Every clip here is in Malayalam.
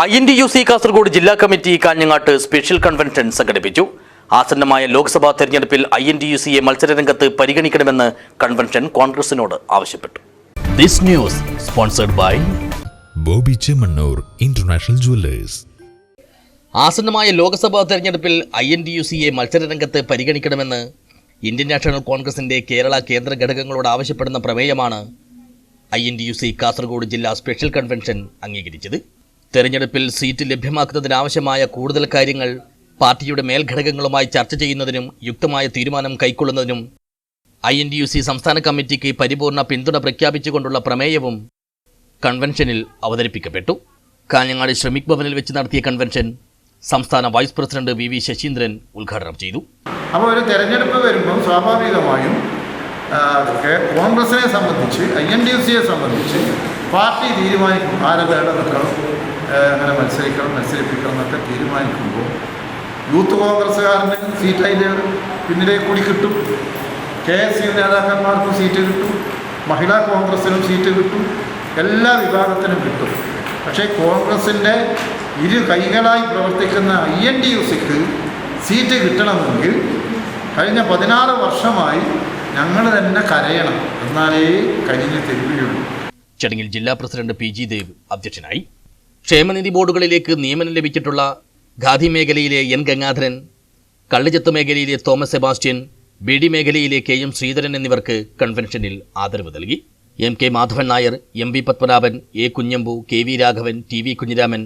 I N D U C Kasaragod ജില്ലാ കമ്മിറ്റി കാഞ്ഞങ്ങാട്ട് സ്പെഷ്യൽ കൺവെൻഷൻ സംഘടിപ്പിച്ചു. ആസന്നമായ ലോക്സഭാ തെരഞ്ഞെടുപ്പിൽ ഐ എൻ ഡി യു സിയെ മത്സരരംഗത്ത് പരിഗണിക്കണമെന്ന് കൺവെൻഷൻ കോൺഗ്രസിനോട് ആവശ്യപ്പെട്ടു. This news sponsored by Bobby Chemmanur international jewellers. ആസന്നമായ Lok Sabha തെരഞ്ഞെടുപ്പിൽ ഐ എൻ ഡി യു സിയെ മത്സരരംഗത്ത് പരിഗണിക്കണമെന്ന് ഇന്ത്യൻ നാഷണൽ കോൺഗ്രസിന്റെ കേരള കേന്ദ്ര ഘടകങ്ങളോട് ആവശ്യപ്പെടുന്ന പ്രമേയമാണ് I N D U C Kasaragod ജില്ലാ സ്പെഷ്യൽ കൺവെൻഷൻ അംഗീകരിച്ചത്. തെരഞ്ഞെടുപ്പിൽ സീറ്റ് ലഭ്യമാക്കുന്നതിനാവശ്യമായ കൂടുതൽ കാര്യങ്ങൾ പാർട്ടിയുടെ മേൽഘടകങ്ങളുമായി ചർച്ച ചെയ്യുന്നതിനും യുക്തമായ തീരുമാനം കൈക്കൊള്ളുന്നതിനും I N D U C സംസ്ഥാന കമ്മിറ്റിക്ക് പരിപൂർണ പിന്തുണ പ്രഖ്യാപിച്ചുകൊണ്ടുള്ള പ്രമേയവും കൺവെൻഷനിൽ അവതരിപ്പിക്കപ്പെട്ടു. കാഞ്ഞങ്ങാട് ശ്രമിക് ഭവനിൽ വെച്ച് നടത്തിയ കൺവെൻഷൻ സംസ്ഥാന vice president V V Sasheendran ഉദ്ഘാടനം ചെയ്തു. അപ്പോൾ ഒരു തെരഞ്ഞെടുപ്പ് വരുമ്പം സ്വാഭാവികമായും കോൺഗ്രസിനെ സംബന്ധിച്ച് ഐ എൻ ഡി സിയെ സംബന്ധിച്ച് പാർട്ടി തീരുമാനിക്കും ആരെ നിൽക്കണം അങ്ങനെ മത്സരിക്കണം മത്സരിപ്പിക്കണം എന്നൊക്കെ തീരുമാനിക്കുമ്പോൾ യൂത്ത് കോൺഗ്രസ്സുകാരന് സീറ്റ് അതിന്റെ പിന്നിലേക്ക് കൂടി കിട്ടും. കെ എസ് യു നേതാക്കന്മാർക്കും സീറ്റ് കിട്ടും. മഹിളാ കോൺഗ്രസ്സിനും സീറ്റ് കിട്ടും. എല്ലാ വിഭാഗത്തിനും കിട്ടും. പക്ഷേ കോൺഗ്രസിന്റെ ഇരു കൈകളായി പ്രവർത്തിക്കുന്ന ഐ എൻ ഡി യു സിക്ക് സീറ്റ് കിട്ടണമെങ്കിൽ കഴിഞ്ഞ പതിനാറ് വർഷമായി ഞങ്ങൾ തന്നെ കരയണം. എന്നാലേ കഴിഞ്ഞ് തെരുവിയുള്ളൂ ചടങ്ങിൽ ജില്ലാ പ്രസിഡന്റ് പി ജി ദേവ് അധ്യക്ഷനായി. ക്ഷേമനിധി ബോർഡുകളിലേക്ക് നിയമനം ലഭിച്ചിട്ടുള്ള ഖാദി മേഖലയിലെ എൻ ഗംഗാധരൻ കള്ളിച്ചത്ത് മേഖലയിലെ തോമസ് സെബാസ്റ്റ്യൻ ബി ഡി മേഖലയിലെ കെ എം ശ്രീധരൻ എന്നിവർക്ക് കൺവെൻഷനിൽ ആദരവ് നൽകി. M K Madhavan Nair M V Padmanabhan A Kunhambu K V Raghavan T V Kunhiraman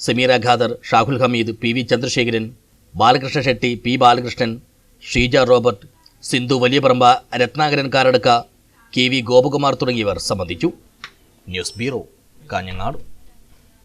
Sameera Khader Shahul Hameed P V Chandrasekharan Balakrishna Shetty P Balakrishnan Sheeja Robert Sindhu Valiyaparamba Ratnakaran Karadka K V Gopakumar തുടങ്ങിയവർ സംബന്ധിച്ചു. News bureau Kanhangad.